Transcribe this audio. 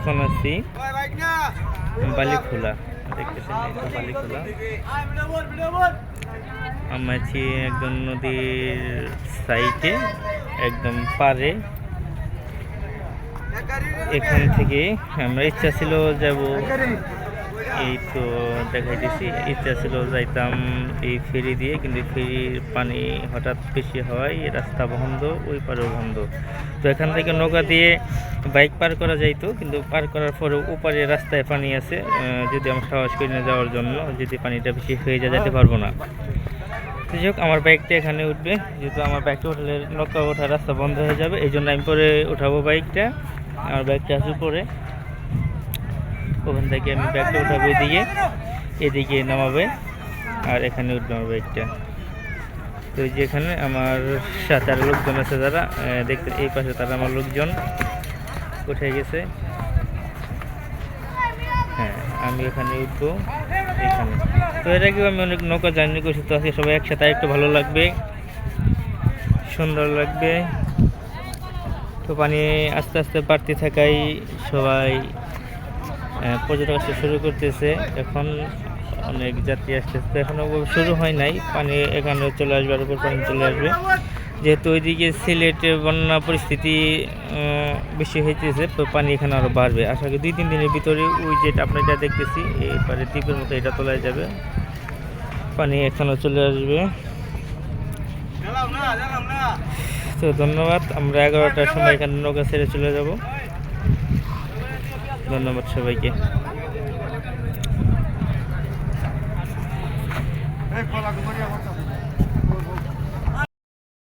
এখন আছি বালিখোলা। দেখতেছেন বালিখোলা। আমরা আছি একদম নদীর সাইডে, একদম পারে এখান থেকে আমরা ইচ্ছা ছিল যাব। এই তো দেখাইতেছি, ইচ্ছা ছিল যাইতাম এই ফেরি দিয়ে, কিন্তু ফেরির পানি হঠাৎ বেশি হওয়ায় রাস্তা বন্ধ, ওই পারেও বন্ধ। তো এখান থেকে নৌকা দিয়ে বাইক পার করা যাইতো কিন্তু পার করার পরে ওপারে রাস্তায় পানি আছে যদি আমরা সাহস করি না যাওয়ার জন্য, যদি পানিটা বেশি হয়ে যায় যেতে পারব না। যাই হোক, আমার বাইকটা এখানে উঠবে, যেহেতু আমার বাইকটা উঠলে নৌকা ওঠার রাস্তা বন্ধ হয়ে যাবে, এই জন্য আমি পরে উঠাবো বাইকটা, আমার বাইকটা আছে উপরে। ওখান থেকে আমি ব্যাগটা উঠাবো এদিকে এদিকে নামাবে, আর এখানে উঠবে আমার বাইকটা। তো যেখানে আমার সাথে আরও লোকজন আছে যারা দেখতে, এই পাশে তারা আমার লোকজন। উঠে গেছে। হ্যাঁ আমি এখানে উঠবো। এখানে। তো আগেও আমি অনেক নৌকা জার্নি করছি, তো আজকে সবাই একসাথে একটু ভালো লাগবে, সুন্দর লাগবে। তো পানি আস্তে আস্তে বাড়তে থাকাই সবাই পর্যটক আসতে শুরু করতেছে। এখন অনেক যাত্রী আসতেছে তো এখনও শুরু হয় নাই। পানি এখানে চলে আসবে, আর উপর পানি চলে আসবে। যেহেতু ওইদিকে সিলেটে বন্যা পরিস্থিতি বেশি হইতেছে, তো পানি এখানে আরও বাড়বে। আশা করি দুই তিন দিনের ভিতরে ওই যেটা আপনি যা দেখতেছি এবারে দ্বীপের মতো এটা তোলায় যাবে। পানি এখানেও চলে আসবে। তো ধন্যবাদ, আমরা এগারোটার সময় এখানে নৌকা ছেড়ে চলে যাব। ধন্যবাদ সবাইকে।